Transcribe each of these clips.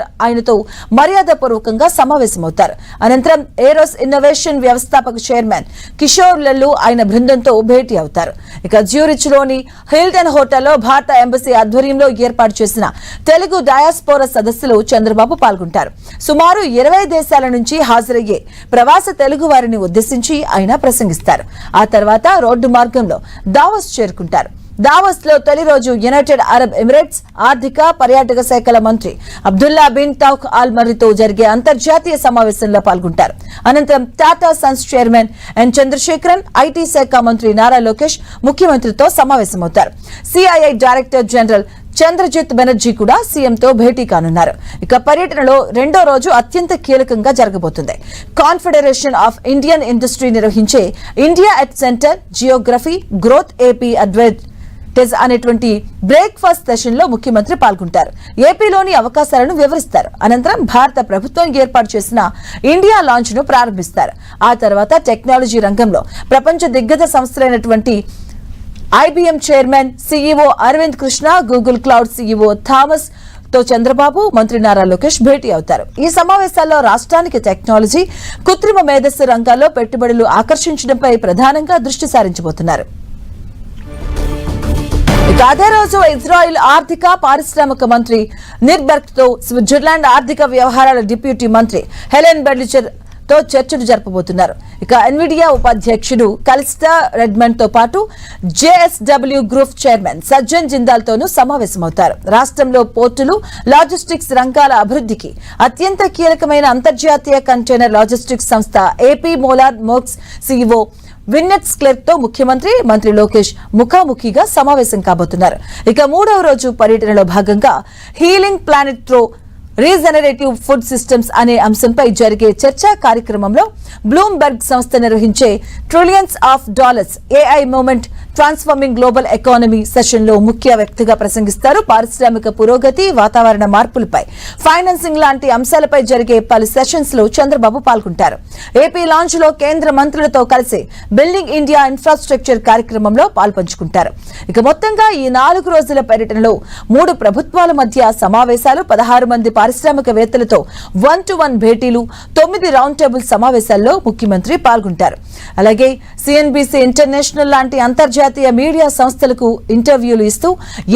ఆయనతో మర్యాదపూర్వకంగా సమావేశమవుతారు. అనంతరం ఏరోస్ ఇన్నోవేషన్ వ్యవస్థాపక చైర్మన్ కిషోర్ లల్లు ఆయన బృందంతో భేటీ అవుతారు. ఇక జ్యూరిచ్లోని హిల్టన్ హోటల్లో భారత ఎంబసీ ఆధ్వర్యంలో ఏర్పాటు చేసిన తెలుగు డయాస్పోర సదస్సులో చంద్రబాబు పాల్గొంటారు. సుమారు ఇరవై దేశాల నుంచి హాజరయ్యే ప్రవాస తెలుగు వారిని ఉద్దేశించి ఆయన ప్రసంగిస్తారు. ఆ తర్వాత రోడ్డు మార్గంలో దావస్ చేరుకుంటారు. దావస్లో తొలి రోజు యునైటెడ్ అరబ్ ఎమిరేట్స్ ఆర్థిక పర్యాటక శాఖల మంత్రి అబ్దుల్లా బిన్ తౌక్ ఆల్ మర్రితో జరిగే అంతర్జాతీయ సమావేశంలో పాల్గొంటారు. అనంతరం Tata sons chairman N Chandrasekaran IT శాఖ మంత్రి నారా లోకేష్ ముఖ్యమంత్రితో సమావేశమవుతారు. CII director general Chandrajit Banerjee కూడా సీఎంతో భేటీ కానున్నారు. ఇక పర్యటనలో రెండో రోజు అత్యంత కీలకంగా జరగబోతుంది. కాన్ఫెడరేషన్ ఆఫ్ ఇండియన్ ఇండస్ట్రీ నిర్వహించే India at centre geography growth AP advantage అనేటువంటి బ్రేక్ఫాస్ట్ సెషన్లో ముఖ్యమంత్రి పాల్గొంటారు. ఏపీలోని అవకాశాలను వివరిస్తారు. అనంతరం భారత ప్రభుత్వం ఏర్పాటు చేసిన ఇండియా లాంచ్ను ప్రారంభిస్తారు. ఆ తర్వాత టెక్నాలజీ రంగంలో ప్రపంచ దిగ్గజ సంస్థలైనటువంటి IBM chairman CEO Arvind Krishna Google cloud CEO థామస్తో Chandrababu మంత్రి నారా లోకేష్ భేటీ అవుతారు. ఈ సమావేశాల్లో రాష్ట్రానికి టెక్నాలజీ కృత్రిమ మేధస్సు రంగాల్లో పెట్టుబడులు ఆకర్షించడంపై ప్రధానంగా దృష్టి సారించబోతున్నారు. ఇక అదే రోజు ఇజ్రాయిల్ ఆర్థిక పారిశ్రామిక మంత్రి నిర్బర్గ్తో స్విట్జర్లాండ్ ఆర్థిక వ్యవహారాల డిప్యూటీ మంత్రి హెలెన్ బెడ్లిచర్తో చర్చలు జరపబోతున్నారు. ఇక ఎన్విడియా ఉపాధ్యక్షుడు కలిస్టా రెడ్మండ్తో పాటు JSW group chairman Sajjan Jindal తోనూ సమావేశమవుతారు. రాష్ట్రంలో పోర్టులు లాజిస్టిక్స్ రంగాల అభివృద్ధికి అత్యంత కీలకమైన అంతర్జాతీయ కంటైనర్ లాజిస్టిక్స్ సంస్థ ఏపీ మోలార్ మోక్స్ సీఈఓ విన్నెట్స్ క్లర్క్తో ముఖ్యమంత్రి మంత్రి లోకేష్ ముఖాముఖిగా సమావేశం కాబోతున్నారు. ఇక మూడవ రోజు పర్యటనలో భాగంగా healing planet through regenerative food systems అనే అంశంపై జరిగే చర్చా కార్యక్రమంలో బ్లూంబర్గ్ సంస్థ నిర్వహించే trillions of dollars AI moment transforming global economy సెషన్లో ముఖ్య వ్యక్తిగా ప్రసంగిస్తారు. పారిశ్రామిక పురోగతి వాతావరణ మార్పులపై ఫైనాన్సింగ్ లాంటి అంశాలపై జరిగే పలు సెషన్స్లో చంద్రబాబు పాల్గొంటారు. ఏపీ లాంచ్లో కేంద్ర మంత్రులతో కలిసి బిల్డింగ్ ఇండియా ఇన్ఫ్రాస్ట్రక్చర్ కార్యక్రమంలో పాల్పంచుకుంటారు. ఇక మొత్తంగా ఈ నాలుగు రోజుల పర్యటనలో మూడు ప్రభుత్వాల మధ్య సమావేశాలు పదహారు మంది పారిశ్రామికవేత్తలతో వన్ టు వన్ భేటీలు తొమ్మిది రౌండ్ టేబుల్ సమావేశాల్లో ముఖ్యమంత్రి పాల్గొంటారు. అలాగే సిఎన్బిసి ఇంటర్నేషనల్ లాంటి అంతర్జాతీయ మీడియా సంస్థలకు ఇంటర్వ్యూలు ఇస్తూ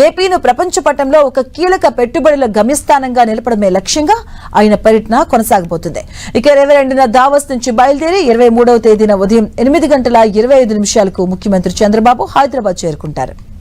ఏపీను ప్రపంచ పటంలో ఒక కీలక పెట్టుబడుల గమ్యస్థానంగా నిలపడమే లక్ష్యంగా ఆయన పర్యటన కొనసాగబోతుంది. ఇక ఇరవై రెండున దావస్ నుంచి బయలుదేరి ఇరవై మూడవ తేదీన ఉదయం ఎనిమిది గంటల ఇరవై ఐదు నిమిషాలకు ముఖ్యమంత్రి చంద్రబాబు హైదరాబాద్ చేరుకుంటారు.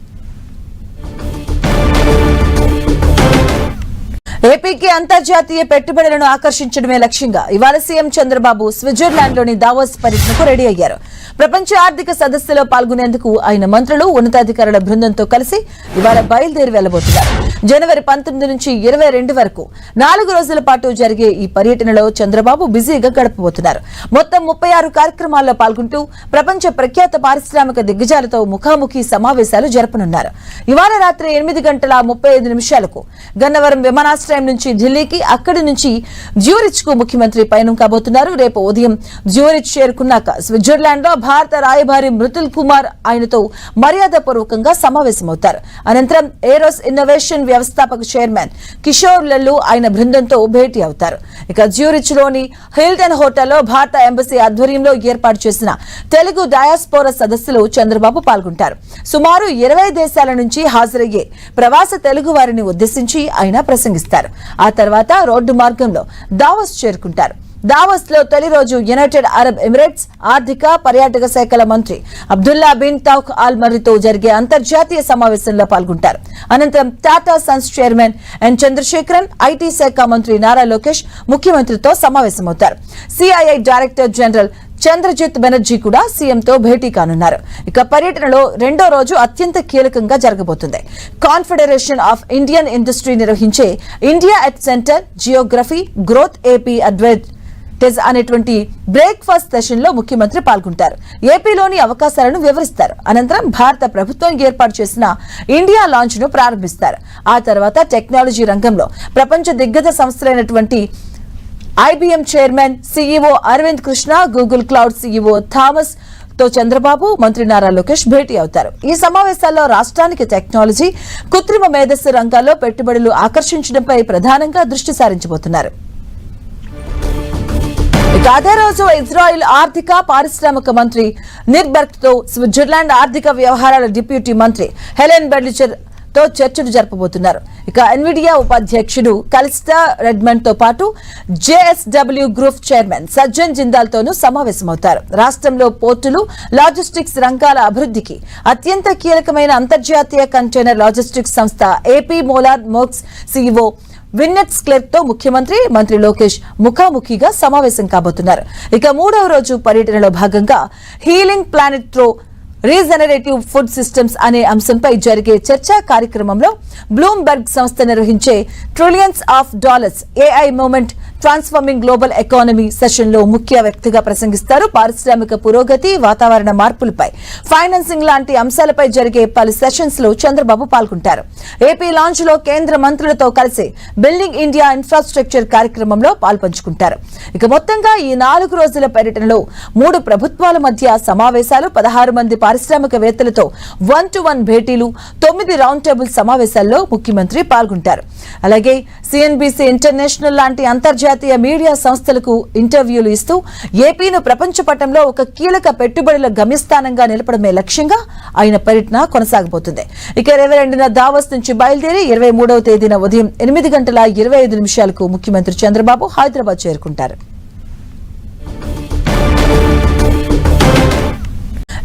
ఏపీకి అంతర్జాతీయ పెట్టుబడులను ఆకర్షించడమే లక్ష్యంగా ఇవాళ సీఎం చంద్రబాబు స్విట్జర్లాండ్లోని దావోస్ పర్యటనకు రెడీ అయ్యారు. ప్రపంచ ఆర్థిక సదస్సులో పాల్గొనేందుకు ఆయన మంత్రులు ఉన్నతాధికారుల బృందంతో కలిసి ఇవాళ బయలుదేరి వెళ్ళబోతున్నారు జనవరి పంతొమ్మిది నుంచి ఇరవై రెండు వరకు నాలుగు రోజుల పాటు జరిగే ఈ పర్యటనలో చంద్రబాబు బిజీగా గడపబోతున్నారు. మొత్తం ముప్పై ఆరు కార్యక్రమాల్లో పాల్గొంటూ ప్రపంచ ప్రఖ్యాత పారిశ్రామిక దిగ్గజాలతో ముఖాముఖి సమావేశాలు జరపనున్నారు. ఇవాళ రాత్రి ఎనిమిది గంటల ముప్పై ఐదు నిమిషాలకు గన్నవరం విమానాశ్రయం నుంచి ఢిల్లీకి అక్కడి నుంచి జ్యూరిచ్కు ముఖ్యమంత్రి పయనం కాబోతున్నారు. రేపు ఉదయం జ్యూరిచ్ చేరుకున్నాక స్విట్జర్లాండ్లో భారత రాయబారి మృతుల్ కుమార్ ఆయనతో మర్యాదపూర్వకంగా సమావేశమవుతారు. అనంతరం ఏరోస్ ఇన్నోవేషన్ వ్యవస్థాపక చైర్మన్ కిషోర్ లల్లు ఆయన బృందంతో భేటీ అవుతారు. ఇక జ్యూరిచ్లోని హిల్టన్ హోటల్లో భారత ఎంబసీ ఆధ్వర్యంలో ఏర్పాటు చేసిన తెలుగు డయాస్పోరా సదస్సులో చంద్రబాబు పాల్గొంటారు. సుమారు ఇరవై దేశాల నుంచి హాజరయ్యే ప్రవాస తెలుగు వారిని ఉద్దేశించి ఆయన ప్రసంగిస్తారు. ఆ తర్వాత రోడ్డు మార్గంలో దావస్ చేరుకుంటారు. దావస్లో తొలి రోజు యునైటెడ్ అరబ్ ఎమిరేట్స్ ఆర్థిక పర్యాటక శాఖల మంత్రి అబ్దుల్లా బిన్ తౌక్ ఆల్ మర్రితో జరిగే అంతర్జాతీయ సమావేశంలో పాల్గొంటారు. అనంతరం Tata sons chairman N Chandrasekaran IT శాఖ మంత్రి నారా లోకేష్ ముఖ్యమంత్రితో సమావేశమవుతారు. CII director general Chandrajit Banerjee కూడా సీఎంతో భేటీ కానున్నారు. ఇక పర్యటనలో రెండో రోజు అత్యంత కీలకంగా జరగబోతుంది. కాన్ఫెడరేషన్ ఆఫ్ ఇండియన్ ఇండస్ట్రీ నిర్వహించే India at centre geography growth AP advantage అనేటువంటి బ్రేక్ఫాస్ట్ సెషన్లో ముఖ్యమంత్రి పాల్గొంటారు. ఏపీలోని అవకాశాలను వివరిస్తారు. అనంతరం భారత ప్రభుత్వం ఏర్పాటు చేసిన ఇండియా లాంచ్ను ప్రారంభిస్తారు. ఆ తర్వాత టెక్నాలజీ రంగంలో ప్రపంచ దిగ్గజ సంస్థలైనటువంటి IBM chairman CEO Arvind Krishna Google cloud CEO థామస్తో Chandrababu మంత్రి నారా లోకేష్ భేటీ అవుతారు. ఈ సమావేశాల్లో రాష్ట్రానికి టెక్నాలజీ కృత్రిమ మేధస్సు రంగాల్లో పెట్టుబడులు ఆకర్షించడంపై ప్రధానంగా దృష్టి సారించబోతున్నారు. అదే రోజు ఇజ్రాయిల్ ఆర్థిక పారిశ్రామిక మంత్రి నిర్బర్గ్తో స్విట్జర్లాండ్ ఆర్థిక వ్యవహారాల డిప్యూటీ మంత్రి హెలెన్ బెడ్లిచర్ తో చర్చలు జరపబోతున్నారు. ఇక ఎన్విడియా ఉపాధ్యక్షుడు కలిస్టా రెడ్మండ్తో పాటు JSW group chairman Sajjan Jindal తోనూ సమావేశమవుతారు. రాష్ట్రంలో పోర్టులు లాజిస్టిక్స్ రంగాల అభివృద్ధికి అత్యంత కీలకమైన అంతర్జాతీయ కంటైనర్ లాజిస్టిక్స్ సంస్థ ఏపీ మోలార్ మోక్స్ సీఈఓ విన్నెట్స్ క్లెర్క్తో ముఖ్యమంత్రి మంత్రి లోకేష్ ముఖాముఖిగా సమావేశం కాబోతున్నారు. ఇక మూడవ రోజు పర్యటనలో భాగంగా healing planet through regenerative food systems అనే అంశంపై జరిగే చర్చా కార్యక్రమంలో బ్లూంబర్గ్ సంస్థ నిర్వహించే trillions of dollars AI moment transforming global economy సెషన్లో ముఖ్య వ్యక్తిగా ప్రసంగిస్తారు. పారిశ్రామిక పురోగతి వాతావరణ మార్పులపై ఫైనాన్సింగ్ లాంటి అంశాలపై జరిగే పలు సెషన్స్లో చంద్రబాబు పాల్గొంటారు. ఏపీ లాంచ్లో కేంద్ర మంత్రులతో కలిసి బిల్డింగ్ ఇండియా ఇన్ఫ్రాస్ట్రక్చర్ కార్యక్రమంలో పాల్పంచుకుంటారు. ఇక మొత్తంగా ఈ నాలుగు రోజుల పర్యటనలో మూడు ప్రభుత్వాల మధ్య సమావేశాలు పదహారు మంది పారిశ్రామికవేత్తలతో వన్ టు వన్ భేటీలు తొమ్మిది రౌండ్ టేబుల్ సమావేశాల్లో ముఖ్యమంత్రి పాల్గొంటారు. అలాగే సిఎన్బిసి ఇంటర్నేషనల్ లాంటి అంతర్జాతీయ మీడియా సంస్థలకు ఇంటర్వ్యూలు ఇస్తూ ఏపీను ప్రపంచ పటంలో ఒక కీలక పెట్టుబడుల గమ్యస్థానంగా నిలపడమే లక్ష్యంగా ఆయన పర్యటన కొనసాగబోతుంది. ఇక ఇరవై రెండున దావస్ నుంచి బయలుదేరి ఇరవై మూడవ తేదీన ఉదయం ఎనిమిది గంటల ఇరవై ఐదు నిమిషాలకు ముఖ్యమంత్రి చంద్రబాబు హైదరాబాద్ చేరుకుంటారు.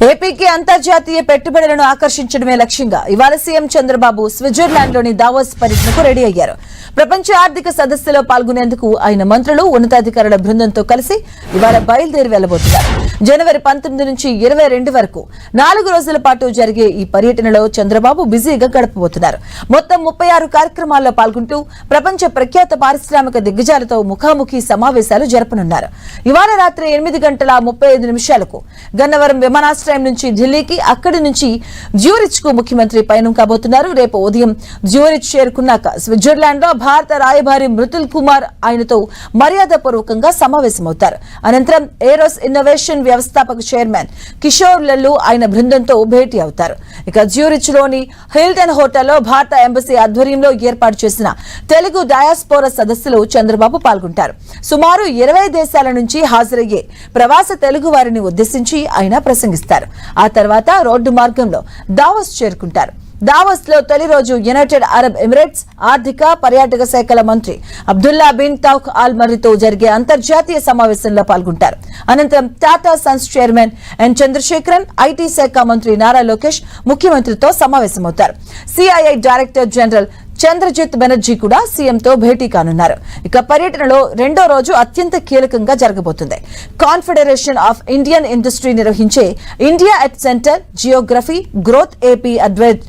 ఏపీకి అంతర్జాతీయ పెట్టుబడులను ఆకర్షించడమే లక్ష్యంగా ఇవాళ సీఎం చంద్రబాబు స్విట్జర్లాండ్లోని దావోస్ పర్యటనకు రెడీ అయ్యారు. ప్రపంచ ఆర్థిక సదస్సులో పాల్గొనేందుకు ఆయన మంత్రులు ఉన్నతాధికారుల బృందంతో కలిసి ఇవాళ బయలుదేరి వెళ్ళబోతున్నారు జనవరి పంతొమ్మిది నుంచి ఇరవై రెండు వరకు నాలుగు రోజుల పాటు జరిగే ఈ పర్యటనలో చంద్రబాబు బిజీగా గడపబోతున్నారు. మొత్తం ముప్పై ఆరు కార్యక్రమాల్లో పాల్గొంటూ ప్రపంచ ప్రఖ్యాత పారిశ్రామిక దిగ్గజాలతో ముఖాముఖి సమావేశాలు జరపనున్నారు. ఇవాళ రాత్రి ఎనిమిది గంటల ముప్పై ఐదు నిమిషాలకు గన్నవరం విమానాశ్రయం నుంచి ఢిల్లీకి అక్కడి నుంచి జ్యూరిచ్కు ముఖ్యమంత్రి పయనం కాబోతున్నారు. రేపు ఉదయం జ్యూరిచ్ చేరుకున్నాక స్విట్జర్లాండ్లో భారత రాయబారి మృతుల్ కుమార్ ఆయనతో మర్యాదపూర్వకంగా సమావేశమవుతారు. అనంతరం ఏరోస్ ఇన్నోవేషన్ వ్యవస్థాపక చైర్మన్ కిషోర్ లల్లు ఆయన బృందంతో భేటీ అవుతారు. ఇక జ్యూరిచ్లోని హిల్టన్ హోటల్లో భారత ఎంబసీ ఆధ్వర్యంలో ఏర్పాటు చేసిన తెలుగు డయాస్పోరా సదస్సులో చంద్రబాబు పాల్గొంటారు. సుమారు ఇరవై దేశాల నుంచి హాజరయ్యే ప్రవాస తెలుగు వారిని ఉద్దేశించి ఆయన ప్రసంగిస్తారు. ఆ తర్వాత రోడ్డు మార్గంలో దావస్ చేరుకుంటారు. దావస్లో తొలి రోజు యునైటెడ్ అరబ్ ఎమిరేట్స్ ఆర్థిక పర్యాటక శాఖల మంత్రి అబ్దుల్లా బిన్ తౌక్ ఆల్ మరితో జరిగే అంతర్జాతీయ సమావేశంలో పాల్గొంటారు. అనంతరం Tata sons chairman N Chandrasekaran IT శాఖ మంత్రి నారా లోకేష్ ముఖ్యమంత్రితో సమావేశమవుతారు. CII director general Chandrajit Banerjee కూడా సీఎంతో భేటీ కానున్నారు. ఇక పర్యటనలో రెండో రోజు అత్యంత కీలకంగా జరగబోతుంది. కాన్ఫెడరేషన్ ఆఫ్ ఇండియన్ ఇండస్ట్రీ నిర్వహించే India at centre geography growth AP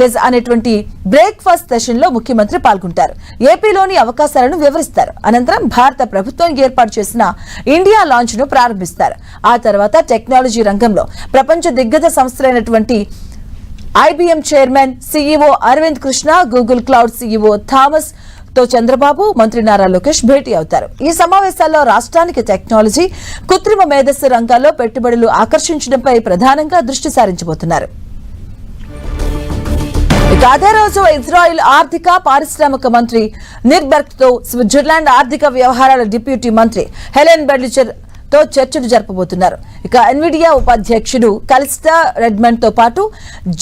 advantage అనేటువంటి బ్రేక్ఫాస్ట్ సెషన్లో ముఖ్యమంత్రి పాల్గొంటారు. ఏపీలోని అవకాశాలను వివరిస్తారు. అనంతరం భారత ప్రభుత్వం ఏర్పాటు చేసిన ఇండియా లాంచ్ను ప్రారంభిస్తారు. ఆ తర్వాత టెక్నాలజీ రంగంలో ప్రపంచ దిగ్గజ సంస్థలైనటువంటి IBM chairman CEO Arvind Krishna Google cloud CEO థామస్తో Chandrababu మంత్రి నారా లోకేష్ భేటీ అవుతారు. ఈ సమావేశాల్లో రాష్ట్రానికి టెక్నాలజీ కృత్రిమ మేధస్సు రంగాల్లో పెట్టుబడులు ఆకర్షించడంపై ప్రధానంగా దృష్టి సారించబోతున్నారు. ఇక అదే రోజు ఇజ్రాయిల్ ఆర్థిక పారిశ్రామిక మంత్రి నిర్బర్గ్తో స్విట్జర్లాండ్ ఆర్థిక వ్యవహారాల డిప్యూటీ మంత్రి హెలెన్ బెడ్లిచర్ తో చర్చలు జరపబోతున్నారు. ఇక ఎన్విడియా ఉపాధ్యక్షుడు కలిస్టా రెడ్మండ్తో పాటు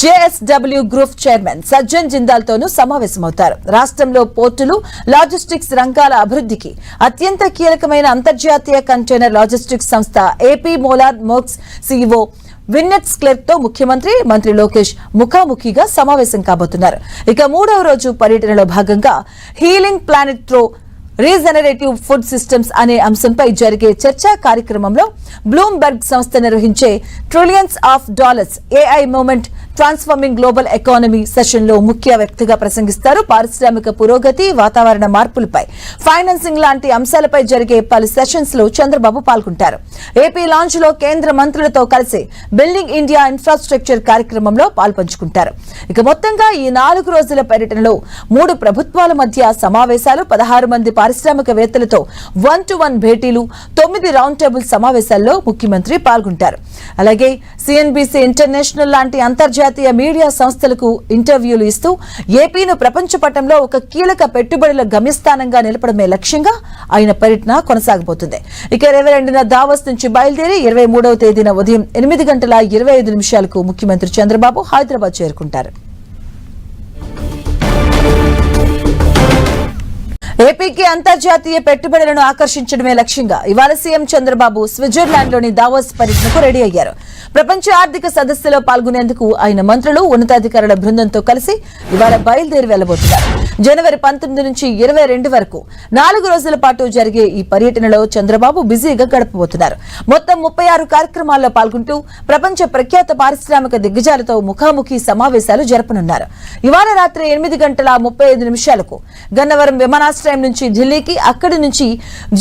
JSW group chairman Sajjan Jindal తోనూ సమావేశమవుతారు. రాష్ట్రంలో పోర్టులు లాజిస్టిక్స్ రంగాల అభివృద్ధికి అత్యంత కీలకమైన అంతర్జాతీయ కంటైనర్ లాజిస్టిక్స్ సంస్థ ఏపీ మోలార్ మోక్స్ సీఈఓ విన్నెట్స్ క్లర్క్తో ముఖ్యమంత్రి మంత్రి లోకేష్ ముఖాముఖిగా సమావేశం కాబోతున్నారు. ఇక మూడవ రోజు పర్యటనలో భాగంగా healing planet through regenerative food systems అనే అంశంపై జరిగే చర్చా కార్యక్రమంలో బ్లూంబర్గ్ సంస్థ నిర్వహించే trillions of dollars AI moment transforming global economy సెషన్లో ముఖ్య వ్యక్తిగా ప్రసంగిస్తారు. పారిశ్రామిక పురోగతి వాతావరణ మార్పులపై ఫైనాన్సింగ్ లాంటి అంశాలపై జరిగే పలు సెషన్స్లో చంద్రబాబు పాల్గొంటారు. ఏపీ లాంచ్లో కేంద్ర మంత్రులతో కలిసి బిల్డింగ్ ఇండియా ఇన్ఫ్రాస్ట్రక్చర్ కార్యక్రమంలో పాల్పంచుకుంటారు. ఇక మొత్తంగా ఈ నాలుగు రోజుల పర్యటనలో మూడు ప్రభుత్వాల మధ్య సమావేశాలు పదహారు మంది పారిశ్రామికవేత్తలతో వన్ టు వన్ భేటీలు తొమ్మిది రౌండ్ టేబుల్ సమావేశాల్లో ముఖ్యమంత్రి పాల్గొంటారు. అలాగే సిఎన్బిసి ఇంటర్నేషనల్ లాంటి అంతర్జాతీయ మీడియా సంస్థలకు ఇంటర్వ్యూలు ఇస్తూ ఏపీను ప్రపంచ పటంలో ఒక కీలక పెట్టుబడుల గమ్యస్థానంగా నిలపడమే లక్ష్యంగా ఆయన పర్యటన కొనసాగబోతుంది. ఇక ఇరవై రెండున దావోస్ నుంచి బయలుదేరి ఇరవై మూడవ తేదీన ఉదయం ఎనిమిది గంటల ఇరవై ఐదు నిమిషాలకు ముఖ్యమంత్రి చంద్రబాబు హైదరాబాద్ చేరుకుంటారు. ఏపీకి అంతర్జాతీయ పెట్టుబడులను ఆకర్షించడమే లక్ష్యంగా ఇవాళ సీఎం చంద్రబాబు స్విట్జర్లాండ్లోని దావోస్ పర్యటనకు రెడీ అయ్యారు. ప్రపంచ ఆర్థిక సదస్సులో పాల్గొనేందుకు ఆయన మంత్రులు ఉన్నతాధికారుల బృందంతో కలిసి ఇవాళ బయలుదేరి వెళ్ళబోతున్నారు జనవరి పంతొమ్మిది నుంచి ఇరవై రెండు వరకు. నాలుగు రోజుల పాటు జరిగే ఈ పర్యటనలో చంద్రబాబు బిజీగా గడపబోతున్నారు. మొత్తం ముప్పై ఆరు కార్యక్రమాల్లో పాల్గొంటూ ప్రపంచ ప్రఖ్యాత పారిశ్రామిక దిగ్గజాలతో ముఖాముఖి సమావేశాలు జరపనున్నారు. ఇవాళ రాత్రి ఎనిమిది గంటల ముప్పై ఐదు నిమిషాలకు గన్నవరం విమానాశ్రయం నుంచి ఢిల్లీకి అక్కడి నుంచి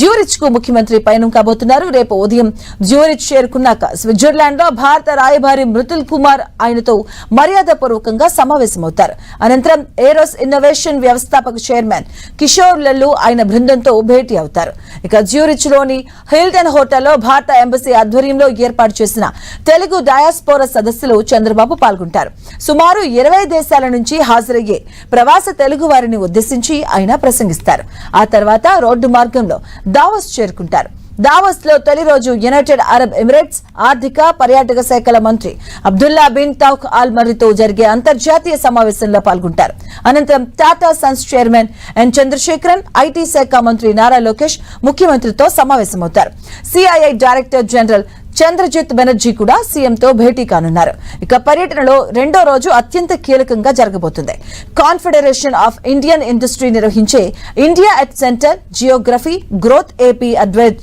జ్యూరిచ్కు ముఖ్యమంత్రి పయనం కాబోతున్నారు. రేపు ఉదయం జ్యూరిచ్ చేరుకున్నాక స్విట్జర్లాండ్లో భారత రాయబారి మృతుల్ కుమార్ ఆయనతో మర్యాదపూర్వకంగా సమావేశమవుతారు. అనంతరం ఏరోస్ ఇన్నోవేషన్ వ్యవస్థాపక చైర్మన్ కిషోర్ లల్లు ఆయన బృందంతో భేటీ అవుతారు. ఇక జ్యూరిచ్లోని హిల్టన్ హోటల్లో భారత ఎంబసీ ఆధ్వర్యంలో ఏర్పాటు చేసిన తెలుగు డయాస్పోరా సదస్సులో చంద్రబాబు పాల్గొంటారు. సుమారు ఇరవై దేశాల నుంచి హాజరయ్యే ప్రవాస తెలుగు వారిని ఉద్దేశించి ఆయన ప్రసంగిస్తారు. ఆ తర్వాత రోడ్డు మార్గంలో దావోస్ చేరుకుంటారు. దావస్లో తొలి రోజు యునైటెడ్ అరబ్ ఎమిరేట్స్ ఆర్థిక పర్యాటక శాఖల మంత్రి అబ్దుల్లా బిన్ తౌక్ ఆల్ మరితో జరిగే అంతర్జాతీయ సమావేశంలో పాల్గొంటారు. అనంతరం Tata sons chairman N Chandrasekaran IT శాఖ మంత్రి నారా లోకేష్ ముఖ్యమంత్రితో సమావేశమవుతారు. CII director general Chandrajit Banerjee కూడా సీఎంతో భేటీ కానున్నారు. ఇక పర్యటనలో రెండో రోజు అత్యంత కీలకంగా జరగబోతుంది. కాన్ఫెడరేషన్ ఆఫ్ ఇండియన్ ఇండస్ట్రీ నిర్వహించే India at centre geography growth AP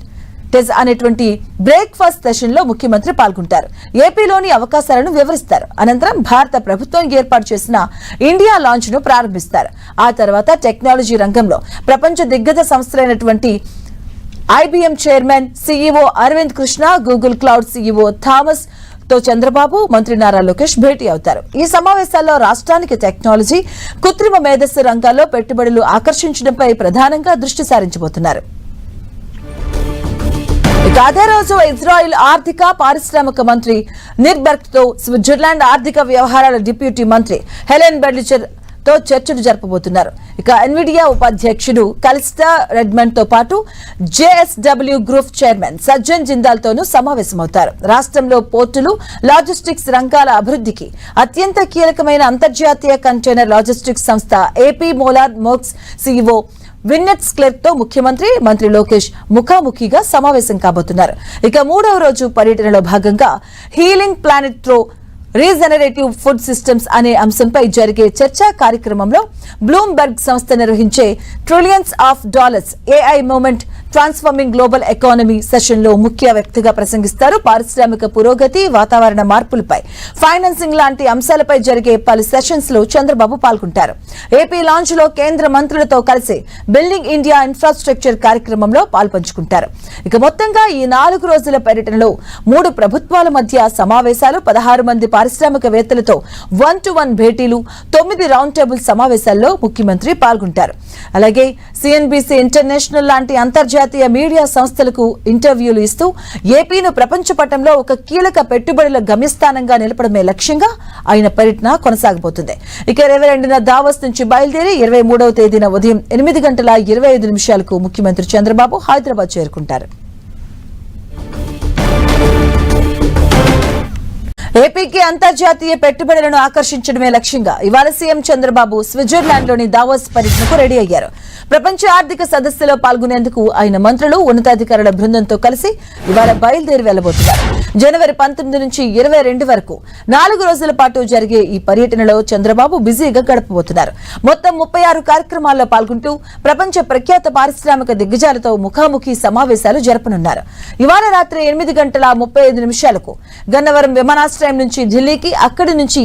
advantage అనేటువంటి బ్రేక్ఫాస్ట్ సెషన్లో ముఖ్యమంత్రి పాల్గొంటారు. ఏపీలోని అవకాశాలను వివరిస్తారు. అనంతరం భారత ప్రభుత్వం ఏర్పాటు చేసిన ఇండియా లాంచ్ను ప్రారంభిస్తారు. ఆ తర్వాత టెక్నాలజీ రంగంలో ప్రపంచ దిగ్గజ సంస్థలైనటువంటి IBM chairman CEO Arvind Krishna Google cloud CEO థామస్తో Chandrababu మంత్రి నారా లోకేష్ భేటీ అవుతారు. ఈ సమావేశాల్లో రాష్ట్రానికి టెక్నాలజీ కృత్రిమ మేధస్సు రంగాల్లో పెట్టుబడులు ఆకర్షించడంపై ప్రధానంగా దృష్టి సారించబోతున్నారు. ఇక అదే రోజు ఇజ్రాయిల్ ఆర్థిక పారిశ్రామిక మంత్రి నిర్బర్గ్తో స్విట్జర్లాండ్ ఆర్థిక వ్యవహారాల డిప్యూటీ మంత్రి హెలెన్ బెడ్లిచర్తో చర్చలు జరపబోతున్నారు. ఇక ఎన్విడియా ఉపాధ్యక్షుడు కలిస్టా రెడ్మండ్తో పాటు JSW group chairman Sajjan Jindal తోనూ సమావేశమవుతారు. రాష్ట్రంలో పోర్టులు లాజిస్టిక్స్ రంగాల అభివృద్ధికి అత్యంత కీలకమైన అంతర్జాతీయ కంటైనర్ లాజిస్టిక్స్ సంస్థ ఏపీ మోలార్ మోక్స్ సీఈఓ విన్నెట్స్ క్లర్క్తో ముఖ్యమంత్రి మంత్రి లోకేష్ ముఖాముఖిగా సమావేశం కాబోతున్నారు. ఇక మూడవ రోజు పర్యటనలో భాగంగా healing planet through regenerative food systems అనే అంశంపై జరిగే చర్చా కార్యక్రమంలో బ్లూంబెర్గ్ సంస్థ నిర్వహించే trillions of dollars AI moment transforming global economy సెషన్లో ముఖ్య వ్యక్తిగా ప్రసంగిస్తారు. పారిశ్రామిక పురోగతి వాతావరణ మార్పులపై ఫైనాన్సింగ్ లాంటి అంశాలపై జరిగే పలు సెషన్స్లో చంద్రబాబు పాల్గొంటారు. ఏపీ లాంచ్లో కేంద్ర మంత్రులతో కలిసి బిల్డింగ్ ఇండియా ఇన్ఫ్రాస్ట్రక్చర్ కార్యక్రమంలో పాల్పంచుకుంటారు. ఇక మొత్తంగా ఈ నాలుగు రోజుల పర్యటనలో మూడు ప్రభుత్వాల మధ్య సమావేశాలు పదహారు మంది పారిశ్రామికవేత్తలతో వన్ టు వన్ భేటీలు తొమ్మిది రౌండ్ టేబుల్ సమావేశాల్లో ముఖ్యమంత్రి పాల్గొంటారు. అలాగే సిఎన్బిసి ఇంటర్నేషనల్ లాంటి అంతర్జాతీయ మీడియా సంస్థలకు ఇంటర్వ్యూలు ఇస్తూ ఏపీను ప్రపంచ పటంలో ఒక కీలక పెట్టుబడుల గమ్యస్థానంగా నిలపడమే లక్ష్యంగా ఆయన పర్యటన కొనసాగబోతుంది. ఇక ఇరవై రెండున దావోస్ నుంచి బయలుదేరి ఇరవై మూడవ తేదీన ఉదయం ఎనిమిది గంటల ఇరవై ఐదు నిమిషాలకు ముఖ్యమంత్రి చంద్రబాబు హైదరాబాద్ చేరుకుంటారు. ఏపీకి అంతర్జాతీయ పెట్టుబడులను ఆకర్షించడమే లక్ష్యంగా ఇవాళ సీఎం చంద్రబాబు స్విట్జర్లాండ్లోని దావోస్ పర్యటనకు రెడీ అయ్యారు. ప్రపంచ ఆర్థిక సదస్సులో పాల్గొనేందుకు ఆయన మంత్రులు ఉన్నతాధికారుల బృందంతో కలిసి ఇవాళ బయలుదేరి వెళ్ళబోతున్నారు జనవరి పంతొమ్మిది నుంచి ఇరవై రెండు వరకు నాలుగు రోజుల పాటు జరిగే ఈ పర్యటనలో చంద్రబాబు బిజీగా గడపబోతున్నారు. మొత్తం ముప్పై ఆరు కార్యక్రమాల్లో పాల్గొంటూ ప్రపంచ ప్రఖ్యాత పారిశ్రామిక దిగ్గజాలతో ముఖాముఖి సమావేశాలు జరపనున్నారు. ఇవాళ రాత్రి ఎనిమిది గంటల ముప్పై ఐదు నిమిషాలకు గన్నవరం విమానాశ్రయం ఆశ్రయం నుంచి ఢిల్లీకి అక్కడి నుంచి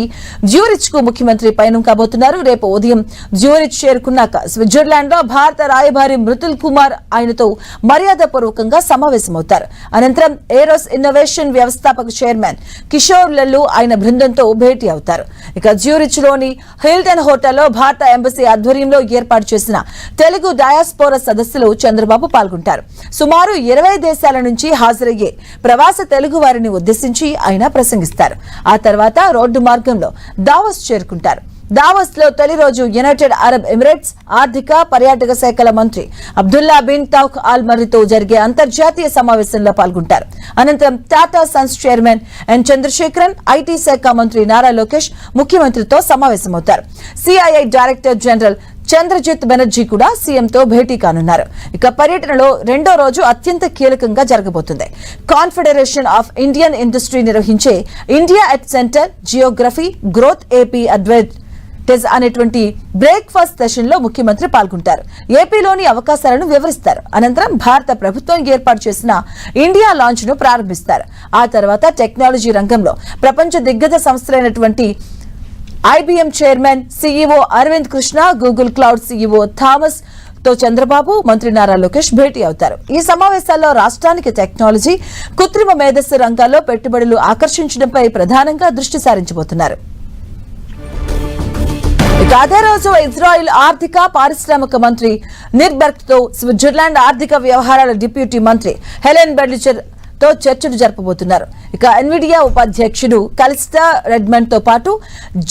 జ్యూరిచ్కు ముఖ్యమంత్రి పయనం కాబోతున్నారు. రేపు ఉదయం జ్యూరిచ్ చేరుకున్నాక స్విట్జర్లాండ్లో భారత రాయబారి మృతుల్ కుమార్ ఆయనతో మర్యాదపూర్వకంగా సమావేశమవుతారు. అనంతరం ఏరోస్ ఇన్నోవేషన్ వ్యవస్థాపక చైర్మన్ కిషోర్ లల్లు ఆయన బృందంతో భేటీ అవుతారు. ఇక జ్యూరిచ్లోని హిల్టన్ హోటల్లో భారత ఎంబసీ ఆధ్వర్యంలో ఏర్పాటు చేసిన తెలుగు డయాస్పోరా సదస్సులో చంద్రబాబు పాల్గొంటారు. సుమారు ఇరవై దేశాల నుంచి హాజరయ్యే ప్రవాస తెలుగు వారిని ఉద్దేశించి ఆయన ప్రసంగిస్తారు. ఆ తర్వాత రోడ్డు మార్గంలో దావోస్ చేరుకుంటారు. దావస్లో తొలి రోజు యునైటెడ్ అరబ్ ఎమిరేట్స్ ఆర్థిక పర్యాటక శాఖల మంత్రి అబ్దుల్లా బిన్ తౌక్ ఆల్ మరితో జరిగే అంతర్జాతీయ సమావేశంలో పాల్గొంటారు. అనంతరం Tata Sons chairman N Chandrasekaran IT శాఖ మంత్రి నారా లోకేష్ ముఖ్యమంత్రితో సమావేశమవుతారు. CII director general Chandrajit Banerjee కూడా సీఎంతో భేటీ కానున్నారు. ఇక పర్యటనలో రెండో రోజు అత్యంత కీలకంగా జరగబోతుంది. కాన్ఫెడరేషన్ ఆఫ్ ఇండియన్ ఇండస్ట్రీ నిర్వహించే India at centre geography growth AP advantage అనేటువంటి బ్రేక్ఫాస్ట్ సెషన్లో ముఖ్యమంత్రి పాల్గొంటారు. ఏపీలోని అవకాశాలను వివరిస్తారు. అనంతరం భారత ప్రభుత్వం ఏర్పాటు చేసిన ఇండియా లాంచ్ను ప్రారంభిస్తారు. ఆ తర్వాత టెక్నాలజీ రంగంలో ప్రపంచ దిగ్గజ సంస్థలైనటువంటి IBM chairman CEO Arvind Krishna Google Cloud CEO థామస్తో Chandrababu మంత్రి నారా లోకేష్ భేటీ అవుతారు. ఈ సమావేశాల్లో రాష్ట్రానికి టెక్నాలజీ కృత్రిమ మేధస్సు రంగాల్లో పెట్టుబడులు ఆకర్షించడంపై ప్రధానంగా దృష్టి సారించబోతున్నారు. అదే రోజు ఇజ్రాయిల్ ఆర్థిక పారిశ్రామిక మంత్రి నిర్బర్గ్తో స్విట్జర్లాండ్ ఆర్థిక వ్యవహారాల డిప్యూటీ మంత్రి హెలెన్ బెడ్లిచర్ తో చర్చలు జరపబోతున్నారు. ఇక ఎన్విడియా ఉపాధ్యక్షుడు కలిస్టా రెడ్మండ్తో పాటు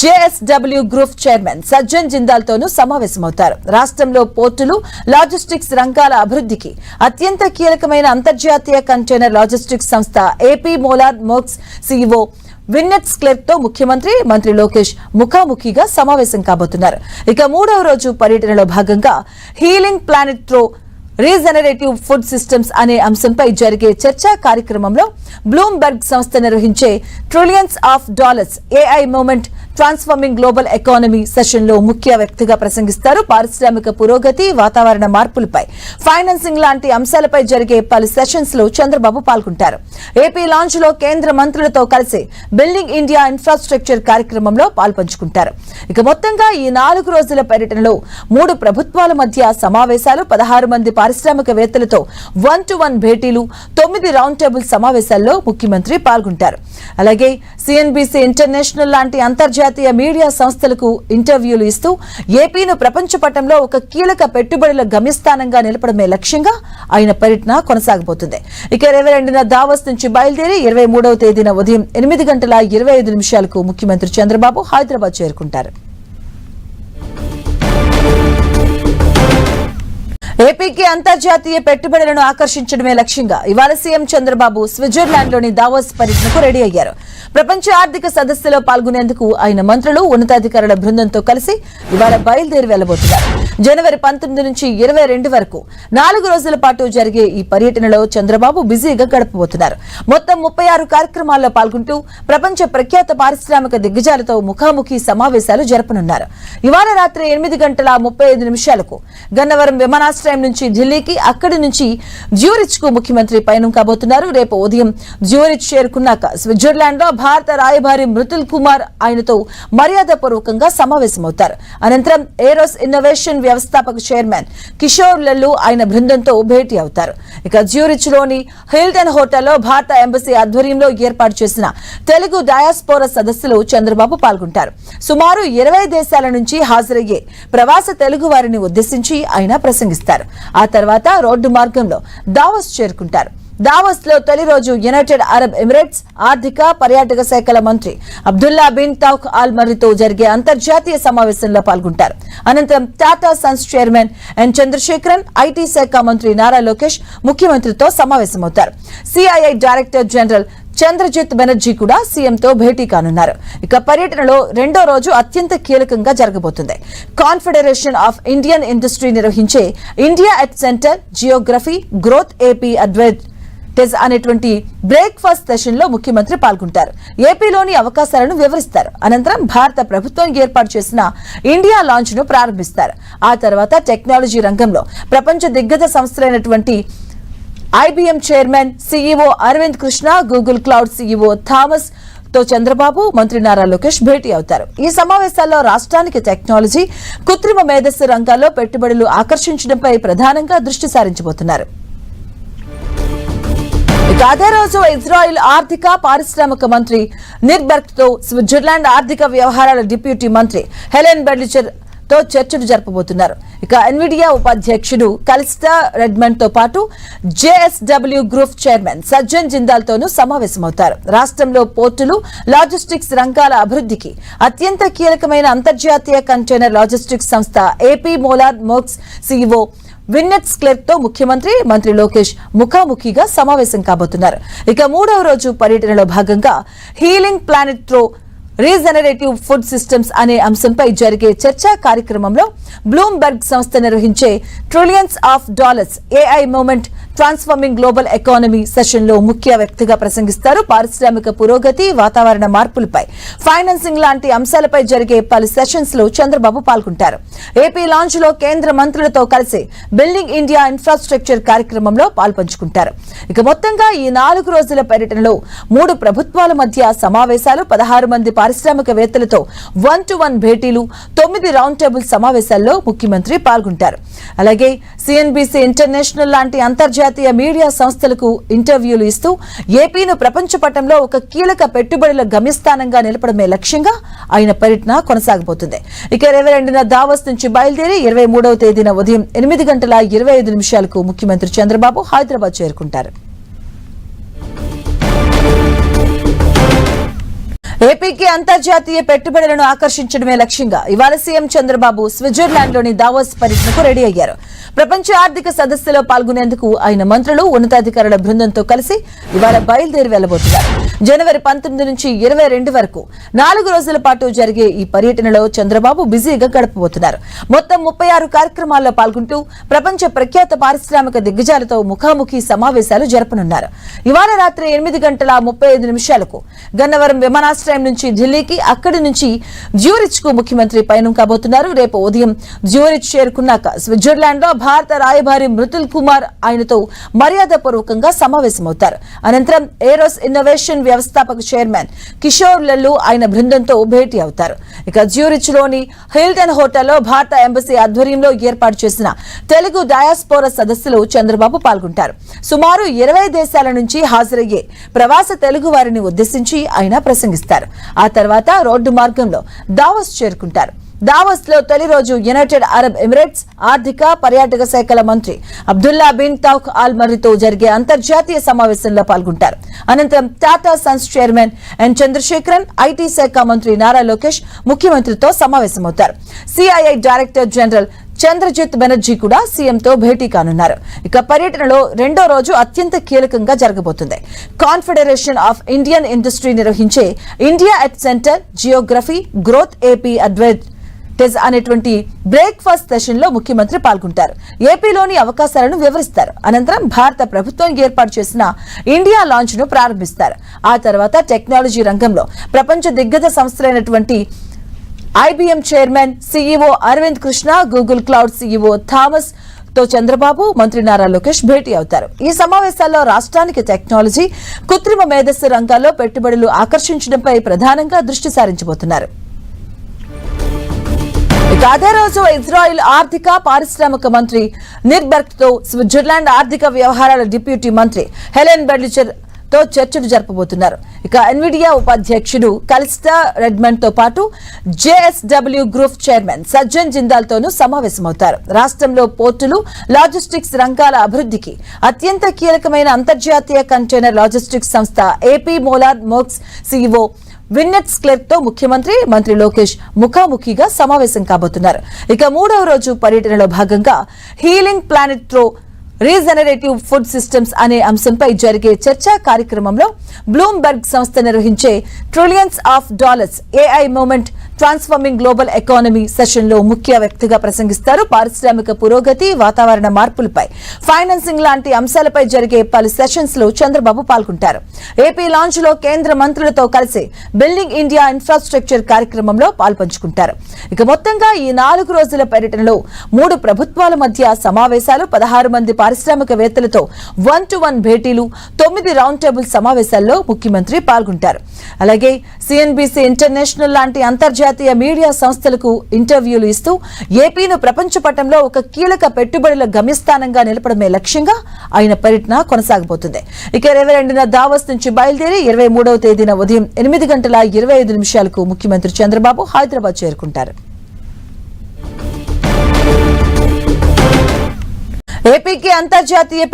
JSW group chairman Sajjan Jindal తోనూ సమావేశమవుతారు. రాష్ట్రంలో పోర్టులు లాజిస్టిక్స్ రంగాల అభివృద్ధికి అత్యంత కీలకమైన అంతర్జాతీయ కంటైనర్ లాజిస్టిక్స్ సంస్థ ఏపీ మోలార్ మోక్స్ సీఈఓ విన్నెట్స్ క్లెర్క్తో ముఖ్యమంత్రి మంత్రి లోకేష్ ముఖాముఖిగా సమావేశం కాబోతున్నారు. ఇక మూడవ రోజు పర్యటనలో భాగంగా healing planet through regenerative food systems అనే అంశంపై జరిగే చర్చా కార్యక్రమంలో బ్లూంబర్గ్ సంస్థ నిర్వహించే trillions of dollars AI moment transforming global economy సెషన్లో ముఖ్య వ్యక్తిగా ప్రసంగిస్తారు. పారిశ్రామిక పురోగతి వాతావరణ మార్పులపై ఫైనాన్సింగ్ లాంటి అంశాలపై జరిగే పలు సెషన్స్లో చంద్రబాబు పాల్గొంటారు. ఏపీ లాంచ్లో కేంద్ర మంత్రులతో కలిసి బిల్డింగ్ ఇండియా ఇన్ఫ్రాస్ట్రక్చర్ కార్యక్రమంలో పాల్పంచుకుంటారు. ఇక మొత్తంగా ఈ నాలుగు రోజుల పర్యటనలో మూడు ప్రభుత్వాల మధ్య సమావేశాలు పదహారు మంది పారిశ్రామికవేత్తలతో వన్ టు వన్ భేటీలు తొమ్మిది రౌండ్ టేబుల్ సమావేశాల్లో ముఖ్యమంత్రి పాల్గొంటారు. అలాగే సిఎన్బిసి ఇంటర్నేషనల్ లాంటి అంతర్జాతీయ మీడియా సంస్థలకు ఇంటర్వ్యూలు ఇస్తూ ఏపీను ప్రపంచ పటంలో ఒక కీలక పెట్టుబడుల గమ్యస్థానంగా నిలపడమే లక్ష్యంగా ఆయన పర్యటన కొనసాగబోతుంది. ఇక ఇరవై రెండున దావోస్ నుంచి బయలుదేరి ఇరవై మూడవ తేదీన ఉదయం ఎనిమిది గంటల ఇరవై ఐదు నిమిషాలకు ముఖ్యమంత్రి చంద్రబాబు హైదరాబాద్ చేరుకుంటారు. ఏపీకి అంతర్జాతీయ పెట్టుబడులను ఆకర్షించడమే లక్ష్యంగా ఇవాళ సీఎం చంద్రబాబు స్విట్జర్లాండ్లోని దావోస్ పర్యటనకు రెడీ అయ్యారు. ప్రపంచ ఆర్థిక సదస్సులో పాల్గొనేందుకు ఆయన మంత్రులు ఉన్నతాధికారుల బృందంతో కలిసి ఇవాళ బయలుదేరి వెళ్ళబోతున్నారు జనవరి పంతొమ్మిది నుంచి ఇరవై రెండు వరకు నాలుగు రోజుల పాటు జరిగే ఈ పర్యటనలో చంద్రబాబు బిజీగా గడపబోతున్నారు. మొత్తం ముప్పై ఆరు కార్యక్రమాల్లో పాల్గొంటూ ప్రపంచ ప్రఖ్యాత పారిశ్రామిక దిగ్గజాలతో ముఖాముఖి సమావేశాలు జరపనున్నారు. ఇవాళ రాత్రి ఎనిమిది గంటల ముప్పై ఐదు నిమిషాలకు గన్నవరం విమానాశ్రయం నుంచి ఢిల్లీకి అక్కడి నుంచి జ్యూరిచ్కు ముఖ్యమంత్రి పయనం కాబోతున్నారు. రేపు ఉదయం జ్యూరిచ్ చేరుకున్నాక స్విట్జర్లాండ్లో భారత రాయబారి మృతుల్ కుమార్ ఆయనతో మర్యాదపూర్వకంగా సమావేశమవుతారు. అనంతరం ఏరోస్ ఇన్నోవేషన్ వ్యవస్థాపక చైర్మన్ కిషోర్ లల్లు ఆయన బృందంతో భేటీ అవుతారు. ఇక జ్యూరిచ్లోని హిల్టన్ హోటల్లో భారత ఎంబసీ ఆధ్వర్యంలో ఏర్పాటు చేసిన తెలుగు డయాస్పోరా సదస్సులో చంద్రబాబు పాల్గొంటారు. సుమారు ఇరవై దేశాల నుంచి హాజరయ్యే ప్రవాస తెలుగు వారిని ఉద్దేశించి ఆయన ప్రసంగిస్తారు. ఆ తర్వాత రోడ్డు మార్గంలో దావస్ చేరుకుంటారు. దావస్లో తొలి రోజు యునైటెడ్ అరబ్ ఎమిరేట్స్ ఆర్థిక పర్యాటక శాఖల మంత్రి అబ్దుల్లా బిన్ తౌక్ ఆల్ మరితో జరిగే అంతర్జాతీయ సమావేశంలో పాల్గొంటారు. అనంతరం Tata Sons chairman N Chandrasekaran IT శాఖ మంత్రి నారా లోకేష్ ముఖ్యమంత్రితో సమావేశమవుతారు. CII director general Chandrajit Banerjee కూడా సీఎంతో భేటీ కానున్నారు. ఇక పర్యటనలో రెండో రోజు అత్యంత కీలకంగా జరగబోతుంది. కాన్ఫెడరేషన్ ఆఫ్ ఇండియన్ ఇండస్ట్రీ నిర్వహించే India at centre geography growth AP టెస్ అనేటువంటి బ్రేక్ఫాస్ట్ సెషన్లో ముఖ్యమంత్రి పాల్గొంటారు. ఏపీలోని అవకాశాలను వివరిస్తారు. అనంతరం భారత ప్రభుత్వం ఏర్పాటు చేసిన ఇండియా లాంచ్ను ప్రారంభిస్తారు. ఆ తర్వాత టెక్నాలజీ రంగంలో ప్రపంచ దిగ్గజ సంస్థలైనటువంటి IBM chairman CEO Arvind Krishna Google Cloud CEO థామస్తో Chandrababu మంత్రి నారా లోకేష్ భేటీ అవుతారు. ఈ సమావేశాల్లో రాష్ట్రానికి టెక్నాలజీ కృత్రిమ మేధస్సు రంగాల్లో పెట్టుబడులు ఆకర్షించడంపై ప్రధానంగా దృష్టి సారించబోతున్నారు. ఇక అదే రోజు ఇజ్రాయిల్ ఆర్థిక పారిశ్రామిక మంత్రి నిర్బర్గ్తో స్విట్జర్లాండ్ ఆర్థిక వ్యవహారాల డిప్యూటీ మంత్రి హెలెన్ బెడ్లిచర్తో చర్చలు జరపబోతున్నారు. ఇక ఎన్విడియా ఉపాధ్యక్షుడు కలిస్టా రెడ్మండ్తో పాటు JSW group chairman Sajjan Jindal తోనూ సమావేశమవుతారు. రాష్ట్రంలో పోర్టులు లాజిస్టిక్స్ రంగాల అభివృద్ధికి అత్యంత కీలకమైన అంతర్జాతీయ కంటైనర్ లాజిస్టిక్స్ సంస్థ ఏపీ మోలార్ మోక్స్ సీఈఓ విన్నెట్స్ క్లర్క్తో ముఖ్యమంత్రి మంత్రి లోకేష్ ముఖాముఖిగా సమావేశం కాబోతున్నారు. ఇక మూడవ రోజు పర్యటనలో భాగంగా healing planet through regenerative food systems అనే అంశంపై జరిగే చర్చా కార్యక్రమంలో బ్లూంబెర్గ్ సంస్థ నిర్వహించే trillions of dollars AI moment transforming global economy సెషన్లో ముఖ్య వ్యక్తిగా ప్రసంగిస్తారు. పారిశ్రామిక పురోగతి వాతావరణ మార్పులపై ఫైనాన్సింగ్ లాంటి అంశాలపై జరిగే పలు సెషన్స్లో చంద్రబాబు పాల్గొంటారు. ఏపీ లాంచ్లో కేంద్ర మంత్రులతో కలిసి బిల్డింగ్ ఇండియా ఇన్ఫ్రాస్ట్రక్చర్ కార్యక్రమంలో పాల్పంచుకుంటారు. ఇక మొత్తంగా ఈ నాలుగు రోజుల పర్యటనలో మూడు ప్రభుత్వాల మధ్య సమావేశాలు పదహారు మంది పారిశ్రామికవేత్తలతో వన్ టు వన్ భేటీలు తొమ్మిది రౌండ్ టేబుల్ సమావేశాల్లో ముఖ్యమంత్రి పాల్గొంటారు. అలాగే సిఎన్బిసి ఇంటర్నేషనల్ లాంటి అంతర్జాతీయ మీడియా సంస్థలకు ఇంటర్వ్యూలు ఇస్తూ ఏపీను ప్రపంచ పటంలో ఒక కీలక పెట్టుబడుల గమ్యస్థానంగా నిలపడమే లక్ష్యంగా ఆయన పర్యటన కొనసాగబోతుంది. ఇక ఇరవై రెండున దావస్ నుంచి బయలుదేరి ఇరవై మూడవ తేదీన ఉదయం ఎనిమిది గంటల ఇరవై ఐదు నిమిషాలకు ముఖ్యమంత్రి చంద్రబాబు హైదరాబాద్ చేరుకుంటారు. ఏపీకి అంతర్జాతీయ పెట్టుబడులను ఆకర్షించడమే లక్ష్యంగా ఇవాళ సీఎం చంద్రబాబు స్విట్జర్లాండ్లోని దావోస్ పర్యటనకు రెడీ అయ్యారు. ప్రపంచ ఆర్థిక సదస్సులో పాల్గొనేందుకు ఆయన మంత్రులు ఉన్నతాధికారుల బృందంతో కలిసి ఇవాళ బయలుదేరి వెళ్ళబోతున్నారు జనవరి పంతొమ్మిది నుంచి ఇరవై రెండు వరకు. నాలుగు రోజుల పాటు జరిగే ఈ పర్యటనలో చంద్రబాబు బిజీగా గడపబోతున్నారు. మొత్తం ముప్పై ఆరు కార్యక్రమాల్లో పాల్గొంటూ ప్రపంచ ప్రఖ్యాత పారిశ్రామిక దిగ్గజాలతో ముఖాముఖి సమావేశాలు జరపనున్నారు. ఇవాళ రాత్రి ఎనిమిది గంటల ముప్పై ఐదు నిమిషాలకు గన్నవరం విమానాశ్రయం నుంచి ఢిల్లీకి అక్కడి నుంచి జ్యూరిచ్కు ముఖ్యమంత్రి పయనం కాబోతున్నారు. రేపు ఉదయం జ్యూరిచ్ చేరుకున్నాక స్విట్జర్లాండ్లో భారత రాయబారి మృతుల్ కుమార్ ఆయనతో మర్యాదపూర్వకంగా సమావేశమవుతారు. అనంతరం ఏరోస్ ఇన్నోవేషన్ వ్యవస్థాపక చైర్మన్ కిషోర్ లల్లు ఆయన బృందంతో భేటీ అవుతారు. ఇక జ్యూరిచ్లోని హిల్టన్ హోటల్లో భారత ఎంబసీ ఆధ్వర్యంలో ఏర్పాటు చేసిన తెలుగు డయాస్పోరా సదస్సులో చంద్రబాబు పాల్గొంటారు. సుమారు ఇరవై దేశాల నుంచి హాజరయ్యే ప్రవాస తెలుగు వారిని ఉద్దేశించి ఆయన ప్రసంగిస్తారు. ఆ తర్వాత రోడ్డు మార్గంలో దావస్ చేరుకుంటారు. దావస్లో తొలి రోజు యునైటెడ్ అరబ్ ఎమిరేట్స్ ఆర్థిక పర్యాటక శాఖల మంత్రి అబ్దుల్లా బిన్ తౌక్ ఆల్ మర్రితో జరిగే అంతర్జాతీయ సమావేశంలో పాల్గొంటారు. అనంతరం Tata Sons chairman N Chandrasekaran IT శాఖ మంత్రి నారా లోకేష్ ముఖ్యమంత్రితో సమావేశమవుతారు. CII director general Chandrajit Banerjee కూడా సీఎంతో భేటీ కానున్నారు. ఇక పర్యటనలో రెండో రోజు అత్యంత కీలకంగా జరగబోతుంది. కాన్ఫెడరేషన్ ఆఫ్ ఇండియన్ ఇండస్ట్రీ నిర్వహించే India at centre geography growth AP advantage అనేటువంటి బ్రేక్ఫాస్ట్ సెషన్లో ముఖ్యమంత్రి పాల్గొంటారు. ఏపీలోని అవకాశాలను వివరిస్తారు. అనంతరం భారత ప్రభుత్వం ఏర్పాటు చేసిన ఇండియా లాంచ్ను ప్రారంభిస్తారు. ఆ తర్వాత టెక్నాలజీ రంగంలో ప్రపంచ దిగ్గజ సంస్థలైనటువంటి IBM chairman CEO Arvind Krishna Google Cloud CEO థామస్తో Chandrababu మంత్రి నారా లోకేష్ భేటీ అవుతారు. ఈ సమావేశాల్లో రాష్ట్రానికి టెక్నాలజీ కృత్రిమ మేధస్సు రంగాల్లో పెట్టుబడులు ఆకర్షించడంపై ప్రధానంగా దృష్టి సారించబోతున్నారు. అదే రోజు ఇజ్రాయిల్ ఆర్థిక పారిశ్రామిక మంత్రి నిర్బర్గ్తో స్విట్జర్లాండ్ ఆర్థిక వ్యవహారాల డిప్యూటీ మంత్రి హెలెన్ బెడ్లిచర్తో చర్చలు జరపబోతున్నారు. ఇక ఎన్విడియా ఉపాధ్యక్షుడు కలిస్టా రెడ్మండ్తో పాటు JSW group chairman Sajjan Jindal తోనూ సమావేశమవుతారు. రాష్ట్రంలో పోర్టులు లాజిస్టిక్స్ రంగాల అభివృద్ధికి అత్యంత కీలకమైన అంతర్జాతీయ కంటైనర్ లాజిస్టిక్స్ సంస్థ ఏపీ మోలార్ మోక్స్ సీఈఓ విన్నెట్స్ క్లర్క్తో ముఖ్యమంత్రి మంత్రి లోకేష్ ముఖాముఖిగా సమావేశం కాబోతున్నారు. ఇక మూడవ రోజు పర్యటనలో భాగంగా healing planet through regenerative food systems అనే అంశంపై జరిగే చర్చా కార్యక్రమంలో బ్లూంబెర్గ్ సంస్థ నిర్వహించే trillions of dollars AI moment transforming global economy సెషన్లో ముఖ్య వ్యక్తిగా ప్రసంగిస్తారు. పారిశ్రామిక పురోగతి వాతావరణ మార్పులపై. ఫైనాన్సింగ్ లాంటి అంశాలపై జరిగే పలు సెషన్స్లో చంద్రబాబు పాల్గొంటారు. ఏపీ లాంచ్లో కేంద్ర మంత్రులతో కలిసి బిల్డింగ్ ఇండియా ఇన్ఫ్రాస్ట్రక్చర్ కార్యక్రమంలో పాల్పంచుకుంటారు. ఇక మొత్తంగా ఈ నాలుగు రోజుల పర్యటనలో మూడు ప్రభుత్వాల మధ్య సమావేశాలు పదహారు మంది పారిశ్రామికవేత్తలతో వన్ టు వన్ భేటీలు తొమ్మిది రౌండ్ టేబుల్ సమావేశాల్లో ముఖ్యమంత్రి పాల్గొంటారు. అలాగే సిఎన్బిసి ఇంటర్నేషనల్ లాంటి అంతర్జాతీయ మీడియా సంస్థలకు ఇంటర్వ్యూలు ఇస్తూ ఏపీను ప్రపంచ పటంలో ఒక కీలక పెట్టుబడుల గమ్యస్థానంగా నిలపడమే లక్ష్యంగా ఆయన పర్యటన కొనసాగబోతుంది. ఇక ఇరవై రెండున దావస్ నుంచి బయలుదేరి ఇరవై మూడవ తేదీన ఉదయం ఎనిమిది గంటల ఇరవై ఐదు నిమిషాలకు ముఖ్యమంత్రి చంద్రబాబు హైదరాబాద్ చేరుకుంటారు. ఏపీకి అంతర్జాతీయ